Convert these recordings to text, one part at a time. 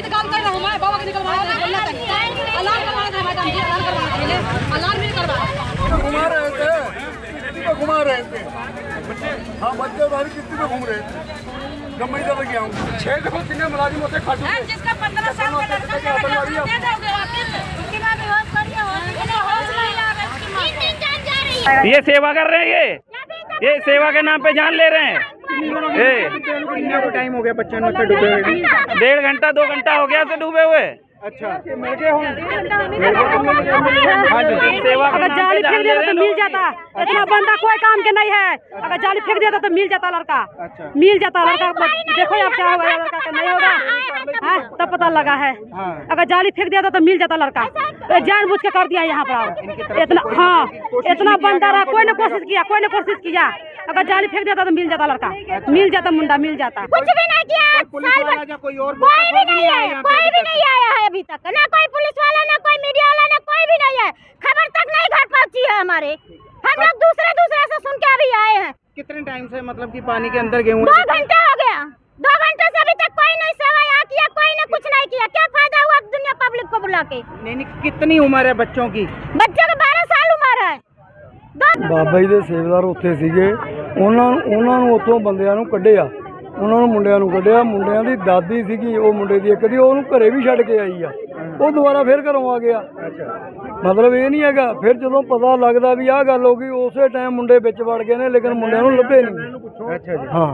नहीं तो काम कर रहा हूँ मैं बाबा के निकलवाया था बोलना था अलार्म करवाना था मैडम जी अलार्म था अलार्म करवाया घुमा रहे थे कितनी घुमा रहे थे हाँ बच्चे कितनी पे घूम रहे थे जब मैं इधर गया हूँ छह देखो कितने मुलाजिम होते खाटू। जिसका पंद्रह साल का लड़का है, दे दोगे वापिस उसके बाद बेहोश करिए हॉस्पिटल होश नहीं आ रहा है उसकी माँ को। जान जा रही है। ये सेवा कर रहे हैं ये? ये सेवा के नाम पे जान ले रहे हैं। ये कितना को टाइम हो गया बच्चे ने डूबे हुए डेढ़ घंटा दो घंटा हो गया से डूबे हुए अच्छा। मिल गए अगर जाली फेंक देता तो मिल जाता। इतना बंदा कोई काम के नहीं है। अगर जाली फेंक देता तो मिल जाता लड़का। अच्छा। मिल जाता लड़का। देखो अब क्या होगा लड़का का नहीं होगा। हाँ, तब पता लगा है। हाँ। अगर जाली फेंक दिया था तो मिल जाता लड़का। तो जानबूझ के कर दिया यहाँ पर इतना हाँ इतना बंदा रहा कोई ने कोशिश किया कोई ने कोशिश किया। अगर जाली फेंक देता तो मिल जाता लड़का। मिल जाता मुंडा मिल जाता। कुछ भी नहीं किया। कोई और कोई भी नहीं है कोई भी नहीं आया है। अभी तक ना कोई पुलिस वाला ना कोई मीडिया वाला ना कोई भी नहीं है खबर तक नहीं घर पहुंची है हमारे हम लोग दूसरे दूसरे से सुन के अभी आए हैं कितने टाइम से मतलब कि पानी के अंदर गेहूं दो घंटे हो गया दो घंटे से अभी तक कोई नहीं सेवा यहाँ किया कोई ने कुछ नहीं किया क्या फायदा हुआ दुनिया पब्लिक को बुला के नहीं नहीं कितनी उम्र है बच्चों की बच्चों को बारह साल उम्र है दो ਬਾਬਾ ਜੀ ਦੇ ਸੇਵਾਦਾਰ ਉੱਥੇ ਸੀਗੇ ਉਹਨਾਂ ਨੂੰ ਉਹਨਾਂ ਨੂੰ ਉੱਥੋਂ ਬੰਦਿਆਂ ਨੂੰ ਕੱਢਿਆ ਉਹਨਾਂ ਨੂੰ ਮੁੰਡਿਆਂ ਨੂੰ ਕੱਢਿਆ ਮੁੰਡਿਆਂ ਦੀ ਦਾਦੀ ਸੀਗੀ ਉਹ ਮੁੰਡੇ ਦੀ ਇੱਕ ਦੀ ਉਹਨੂੰ ਘਰੇ ਵੀ ਛੱਡ ਕੇ ਆਈ ਆ। ਉਹ ਦੁਬਾਰਾ ਫਿਰ ਘਰੋਂ ਆ ਗਿਆ। ਮਤਲਬ ਇਹ ਨਹੀਂ ਹੈਗਾ ਫਿਰ ਜਦੋਂ ਪਤਾ ਲੱਗਦਾ ਵੀ ਆਹ ਗੱਲ ਹੋ ਗਈ ਉਸੇ ਟਾਈਮ ਮੁੰਡੇ ਵਿੱਚ ਵੜ ਗਏ ਨੇ ਲੇਕਿਨ ਮੁੰਡਿਆਂ ਨੂੰ ਲੱਭੇ ਨਹੀਂ। ਹਾਂ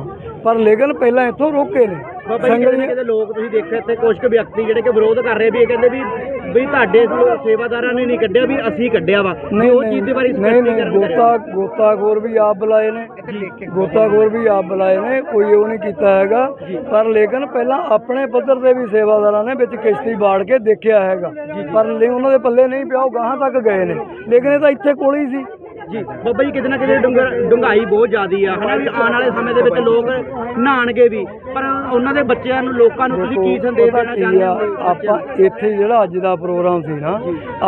ਪਰ ਲੇਕਿਨ ਪਹਿਲਾਂ ਇੱਥੋਂ ਰੋਕੇ ਨੇ। ਬਾਬਾ ਜੀ ਕਿਤੇ ਕਿਤੇ ਲੋਕ ਤੁਸੀਂ ਦੇਖਿਆ ਇੱਥੇ ਕੁਝ ਕੁ ਵਿਅਕਤੀ ਜਿਹੜੇ ਕਿ ਵਿਰੋਧ ਕਰ ਰਹੇ ਵੀ ਇਹ ਕਹਿੰਦੇ ਵੀ ਵੀ ਤੁਹਾਡੇ ਸੇਵਾਦਾਰਾਂ ਨੇ ਨਹੀਂ ਕੱਢਿਆ ਵੀ ਅਸੀਂ ਕੱਢਿਆ ਵਾ। ਨਹੀਂ ਉਹ ਚੀਜ਼ ਦੇ ਬਾਰੇ ਨਹੀਂ ਨਹੀਂ ਗੋਤਾ ਗੋਤਾਖੋਰ ਵੀ ਆਪ ਬੁਲਾਏ ਨੇ। ਗੋਤਾਖੋਰ ਵੀ ਆਪ ਬੁਲਾਏ ਨੇ ਕੋਈ ਉਹ ਨਹੀਂ ਕੀਤਾ ਹੈਗਾ। ਪਰ ਲੇਕਿਨ ਪਹਿਲਾਂ ਆਪਣੇ ਪੱਧਰ ਤੇ ਵੀ ਸੇਵਾਦਾਰਾਂ ਨੇ ਵਿੱਚ ਕਿਸ਼ਤੀ ਬਾੜ ਕੇ ਦੇਖਿਆ ਹੈਗਾ। ਪਰ ਲੇ ਉਹਨਾਂ ਦੇ ਪੱਲੇ ਨਹੀਂ ਪਿਆ ਉਹ ਗਾਹਾਂ ਤੱਕ ਗਏ ਨੇ। ਲੇਕਿਨ ਇਹ ਤਾਂ ਇੱਥੇ ਕੋਲ ਹੀ ਸੀ। ਜੀ ਬਾਬਾ ਜੀ ਕਿਤੇ ਨਾ ਕਿਤੇ ਡੂੰਘਰ ਡੁੰਗਾਈ ਬਹੁਤ ਜ਼ਿਆਦੀ ਆ ਹਨਾ? ਵੀ ਆਉਣ ਵਾਲੇ ਸਮੇਂ ਦੇ ਵਿੱਚ ਲੋਕ ਨਹਾਣਗੇ ਵੀ। ਪਰ ਉਹਨਾਂ ਦੇ ਬੱਚਿਆਂ ਨੂੰ ਲੋਕਾਂ ਨੂੰ ਤੁਸੀਂ ਕੀ ਸੰਦੇਸ਼ ਦੇਣਾ ਚਾਹੁੰਦੇ ਹੋ? ਆਪਾਂ ਇੱਥੇ ਜਿਹੜਾ ਅੱਜ ਦਾ ਪ੍ਰੋਗਰਾਮ ਸੀ ਨਾ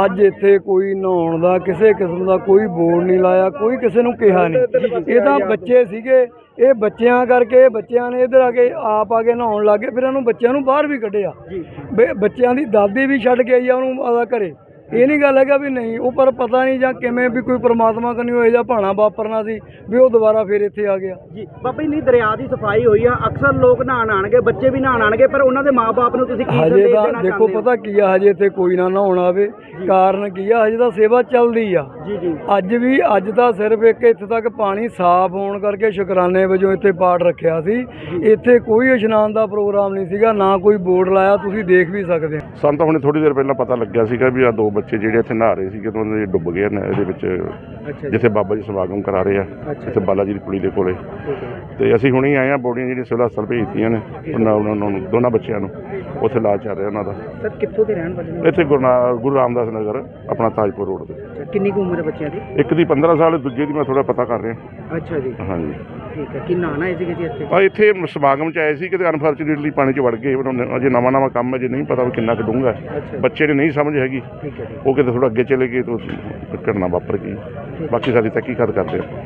ਅੱਜ ਇੱਥੇ ਕੋਈ ਨਹਾਉਣ ਦਾ ਕਿਸੇ ਕਿਸਮ ਦਾ ਕੋਈ ਬੋਰਡ ਨਹੀਂ ਲਾਇਆ ਕੋਈ ਕਿਸੇ ਨੂੰ ਕਿਹਾ ਨਹੀਂ। ਇਹ ਤਾਂ ਬੱਚੇ ਸੀਗੇ ਇਹ ਬੱਚਿਆਂ ਕਰਕੇ ਬੱਚਿਆਂ ਨੇ ਇਧਰ ਆ ਕੇ ਆਪ ਆ ਕੇ ਨਹਾਉਣ ਲੱਗੇ ਫਿਰ ਇਹਨੂੰ ਬੱਚਿਆਂ ਨੂੰ ਬਾਹਰ ਵੀ ਕੱਢਿਆ। ਬੇ- ਬੱਚਿਆਂ ਦੀ ਦਾਦੀ ਵੀ ਛੱਡ ਕੇ ਆਈ ਆ ਉਹਨੂੰ ਆਦਾ ਘਰੇ। ਇਹ ਨਹੀਂ ਗੱਲ ਹੈਗਾ ਵੀ ਨਹੀਂ ਉਹ ਪਰ ਪਤਾ ਨਹੀਂ ਜਾਂ ਕਿਵੇਂ ਵੀ ਕੋਈ ਪ੍ਰਮਾਤਮਾ ਕਨੀ ਹੋਏ ਜਾਂ ਭਾਣਾ ਵਾਪਰਨਾ ਸੀ ਵੀ ਉਹ ਦੁਬਾਰਾ ਫਿਰ ਇੱਥੇ ਆ ਗਿਆ। ਜੀ ਬਾਬਾ ਜੀ ਨਹੀਂ ਦਰਿਆ ਦੀ ਸਫ਼ਾਈ ਹੋਈ ਆ। ਅਕਸਰ ਲੋਕ ਨਹਾਣ ਆਣਗੇ ਬੱਚੇ ਵੀ ਨਹਾਣ ਆਣਗੇ ਪਰ ਉਹਨਾਂ ਦੇ ਮਾਪੇ ਨੂੰ ਤੁਸੀਂ ਕੀ ਹਜੇ ਸੰਦੇਸ਼ ਤਾਂ ਦੇਣਾ ਦੇਖੋ ਚਾਹੁੰਦੇ ਹੋ? ਪਤਾ ਕੀ ਆ ਹਜੇ ਇੱਥੇ ਕੋਈ ਨਾ ਨਹਾਉਣ ਆਵੇ। ਕਾਰਨ ਕੀ ਆ ਹਜੇ ਤਾਂ ਸੇਵਾ ਚੱਲਦੀ ਆ। ਜੀ ਜੀ। ਅੱਜ ਵੀ ਅੱਜ ਤਾਂ ਸਿਰਫ ਇੱਕ ਇੱਥੇ ਤੱਕ ਪਾਣੀ ਸਾਫ਼ ਹੋਣ ਕਰਕੇ ਸ਼ੁਕਰਾਨੇ ਵਜੋਂ ਇੱਥੇ ਪਾਠ ਰੱਖਿਆ ਸੀ। ਇੱਥੇ ਕੋਈ ਇਸ਼ਨਾਨ ਦਾ ਪ੍ਰੋਗਰਾਮ ਨਹੀਂ ਸੀਗਾ ਨਾ ਕੋਈ ਬੋਰਡ ਲਾਇਆ ਤੁਸੀਂ ਦੇਖ ਵੀ ਸਕਦੇ ਹੋ। ਸਾਨੂੰ ਤਾਂ ਹੁਣੇ ਥੋੜੀ ਦੇਰ ਪਹਿਲਾਂ ਪਤਾ ਲੱਗਿਆ ਸੀਗਾ ਵੀ ਆ ਦੋ ਬੱਚੇ ਜਿਹੜੇ ਇੱਥੇ ਨਹਾ ਰਹੇ ਸੀਗੇ ਤੇ ਉਹਨਾਂ ਦੇ ਡੁੱਬ ਗਏ ਨੇ ਇਹਦੇ ਵਿੱਚ ਜਿੱਥੇ ਬਾਬਾ ਜੀ ਸਮਾਗਮ ਕਰਾ ਰਹੇ ਆ ਇੱਥੇ ਬਾਲਾ ਜੀ ਦੀ ਕੁੜੀ ਦੇ ਕੋਲੇ। ਤੇ ਅਸੀਂ ਹੁਣੇ ਆਏ ਆ ਬੋਡੀਆਂ ਜਿਹੜੀਆਂ ਸਿਵਲ ਹਸਪਤਾਲ ਭੇਜਤੀਆਂ ਨੇ ਉਹਨਾਂ ਉਹਨਾਂ ਨੂੰ ਦੋਨਾਂ ਬੱਚਿਆਂ ਨੂੰ ਉੱਥੇ ਇਲਾਜ ਚੱਲ ਰਿਹਾ ਉਹਨਾਂ ਦਾ। ਸਰ ਕਿੱਥੋਂ ਦੇ ਰਹਿਣ ਵਾਲੇ ਨੇ? ਇੱਥੇ ਗੁਰੂ ਰਾਮਦਾਸ ਨਗਰ ਆਪਣਾ ਤਾਜਪੁਰ ਰੋਡ ਤੇ। ਕਿੰਨੀ ਕੁ ਉਮਰ ਹੈ ਬੱਚਿਆਂ ਦੀ? ਇੱਕ ਦੀ 15 ਸਾਲ ਦੂਜੇ ਦੀ ਮੈਂ ਥੋੜਾ ਪਤਾ ਕਰ ਰਿਹਾ। ਅੱਛਾ ਜੀ। ਹਾਂਜੀ। ਠੀਕ ਹੈ। ਕਿ ਸੀਗੇ ਜੀ ਇੱਥੇ? ਆ ਇੱਥੇ ਸਮਾਗਮ ਚ ਆਏ ਸੀ ਕਿਤੇ ਅਨਫੋਰਚੂਨੇਟਲੀ ਪਾਣੀ ਚ ਵੜ ਗਏ ਉਹਨਾਂ ਅਜੇ ਨਵਾਂ ਨਵਾਂ ਕੰਮ ਹੈ ਜੇ ਨਹੀਂ ਪਤਾ ਵੀ ਕਿੰਨਾ ਕੁ ਡੂੰਘਾ ਹੈ। ਅੱਛਾ। ਬੱਚੇ ਨੇ ਨਹੀਂ ਸਮਝ ਹੈਗੀ। ਠੀਕ ਹੈ ਜੀ। ਉਹ ਕਿਤੇ ਥੋੜਾ ਅੱਗੇ ਚਲੇ ਗਏ ਤਾਂ ਘਟਨਾ ਵਾਪਰ ਗਈ। ਬਾਕੀ ਸਾਡੀ ਤਹਿਕੀਕਾਤ ਕਰਦੇ ਆ।